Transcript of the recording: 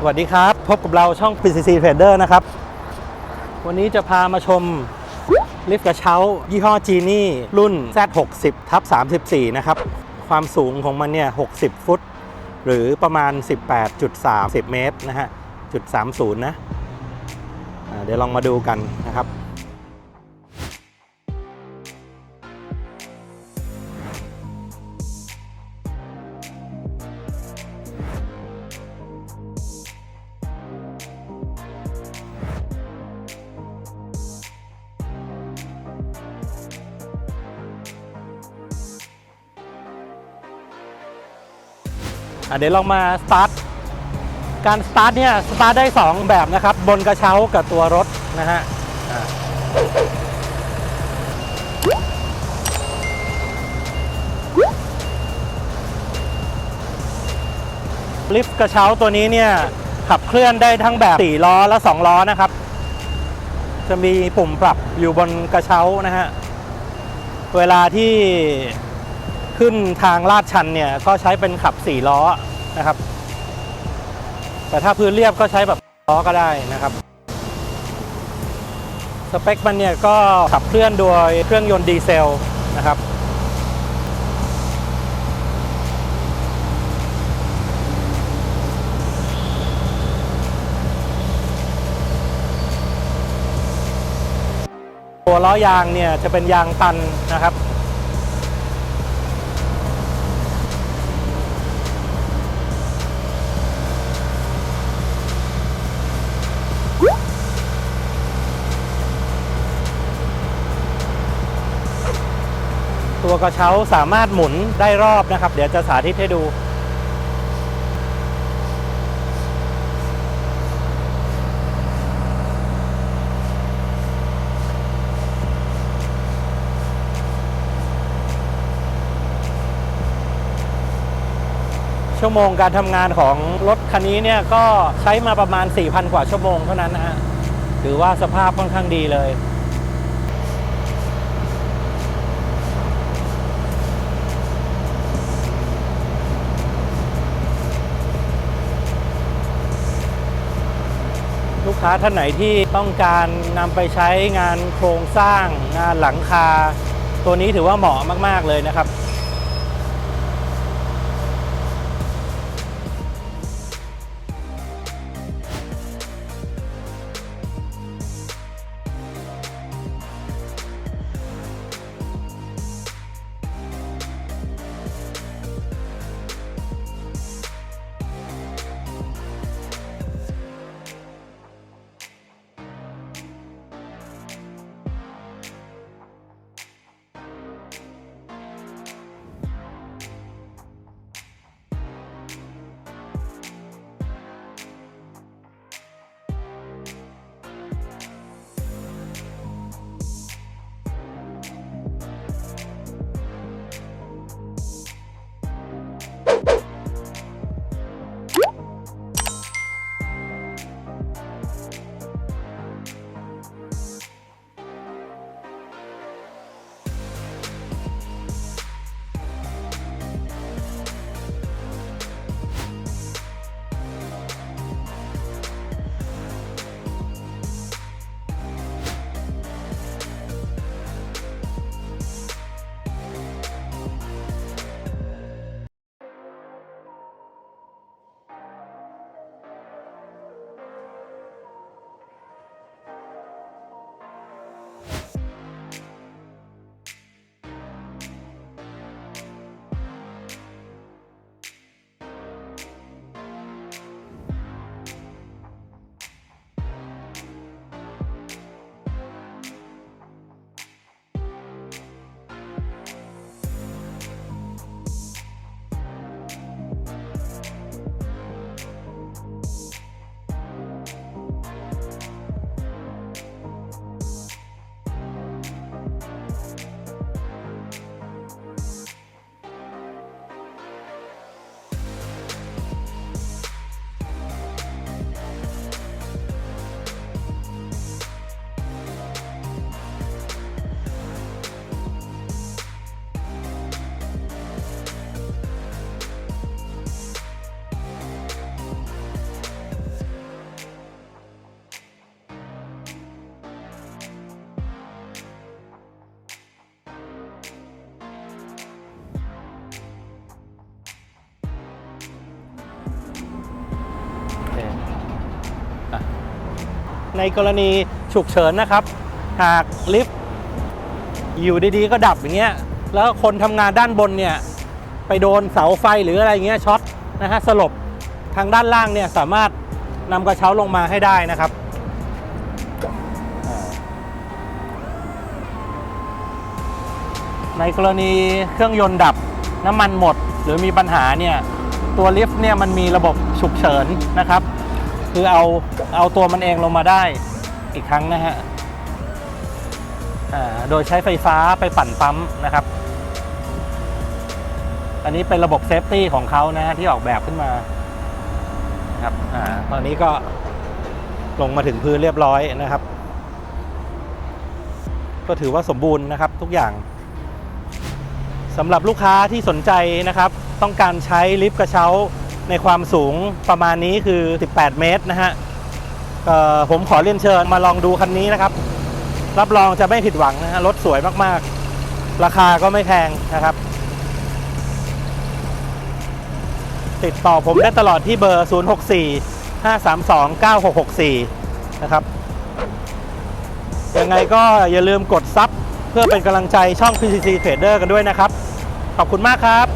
สวัสดีครับ พบกับเราช่อง PCC Trader นะครับ วันนี้จะพามาชมลิฟต์กระเช้า ยี่ห้อจีนี่รุ่น Z60 ทับ34 นะครับ ความสูงของมันเนี่ย 60 ฟุต หรือประมาณ 18.30 เมตรนะฮะจุด30 นะะเดี๋ยวลองมาดูกันนะครับ เดี๋ยวลองมาสตาร์ทการสตาร์ทเนี่ยสตาร์ทได้ 2 แบบนะครับ บนกระเช้ากับตัวรถนะฮะลิฟต์กระเช้าตัวนี้เนี่ยขับเคลื่อนได้ทั้งแบบ 4 ล้อและ 2 ล้อนะครับ จะมีปุ่มปรับอยู่บนกระเช้านะฮะ เวลาที่ ขึ้นทางลาดชันเนี่ยก็ใช้เป็นขับ 4 ล้อนะครับ แต่ถ้าพื้นเรียบก็ใช้แบบล้อก็ได้นะครับ สเปคมันเนี่ยก็ขับเคลื่อนโดยเครื่องยนต์ดีเซลนะครับตัวล้อยางเนี่ยจะเป็นยางตันนะครับ ตัวกระเช้าสามารถหมุนได้รอบนะครับ เดี๋ยวจะสาธิตให้ดูชั่วโมงการทำงานของรถคันนี้เนี่ยก็ใช้มาประมาณ 4,000 กว่าชั่วโมงเท่านั้นนะฮะถือว่าสภาพค่อนข้างดีเลย ค้าท่านไหนที่ต้องการนำไปใช้งานโครงสร้างงานหลังคา ตัวนี้ถือว่าเหมาะมาก ๆ เลยนะครับ ในกรณีฉุกเฉินนะครับ หากลิฟต์อยู่ดีๆ ก็ดับอย่างเงี้ยแล้วคนทำงานด้านบนเนี่ยไปโดนเสาไฟหรืออะไรเงี้ยช็อตนะฮะสลบทางด้านล่างเนี่ยสามารถนำกระเช้าลงมาให้ได้นะครับในกรณีเครื่องยนต์ดับน้ำมันหมด หรือมีปัญหาเนี่ยตัวลิฟต์เนี่ยมันมีระบบฉุกเฉินนะครับ คือเอาเอาตัวมันเองลงมาได้อีกครั้งนะฮะโดยใช้ไฟฟ้าไปปั่นปั๊มนะครับ อันนี้เป็นระบบเซฟตี้ของเขานะฮะที่ออกแบบขึ้นมาครับอ่าตอนนี้ก็ลงมาถึงพื้นเรียบร้อยนะครับ ก็ถือว่าสมบูรณ์นะครับทุกอย่างสำหรับลูกค้าที่สนใจนะครับ ต้องการใช้ลิฟต์กระเช้า ในความสูงประมาณนี้คือ 18 เมตรนะฮะผมขอเรียนเชิญมาลองดูคันนี้นะครับ รับรองจะไม่ผิดหวังนะฮะรถสวยมากๆ ราคาก็ไม่แพงนะครับ ติดต่อผมได้ตลอดที่เบอร์ 064 532 9664 นะครับ ยังไงก็อย่าลืมกดซับเพื่อเป็นกำลังใจช่อง PCC Trader กันด้วยนะครับ ขอบคุณมากครับ